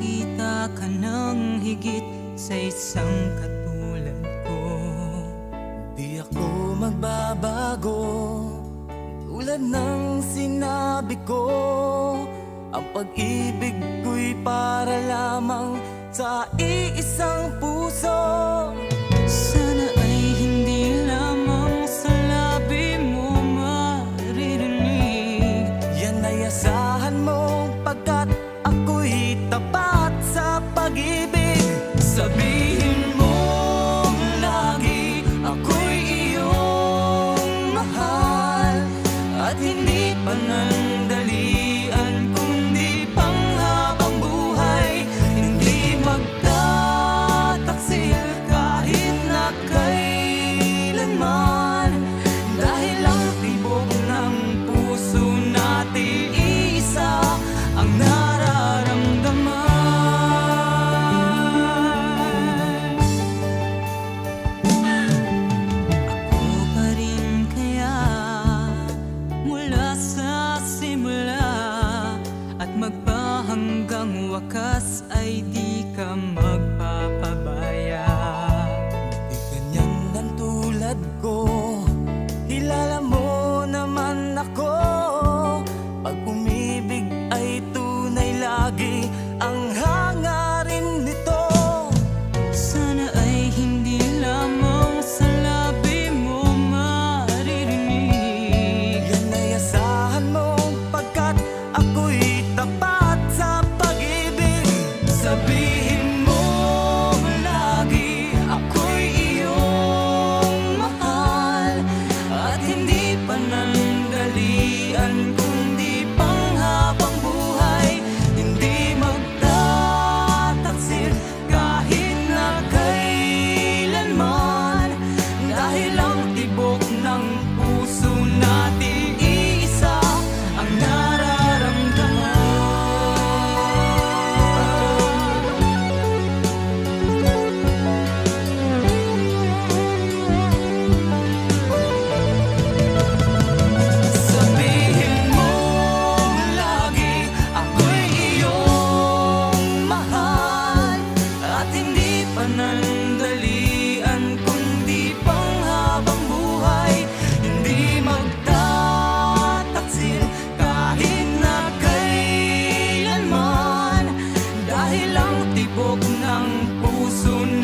wala ka nang higit sa isang katulad ko. Di ako magbabago Tulad ng sinabi ko. Ang pag-ibig ko'y para lamang sa iisang puso pag-ibig. Sabihin mo lagi ako'y iyong mahal. At hindi panandalian wakas ay di ka magpapabaya. Di ganyan ang tulad ko. Kilala mo naman ako. Pag umibig ay tunay lagi Ang tibok ng puso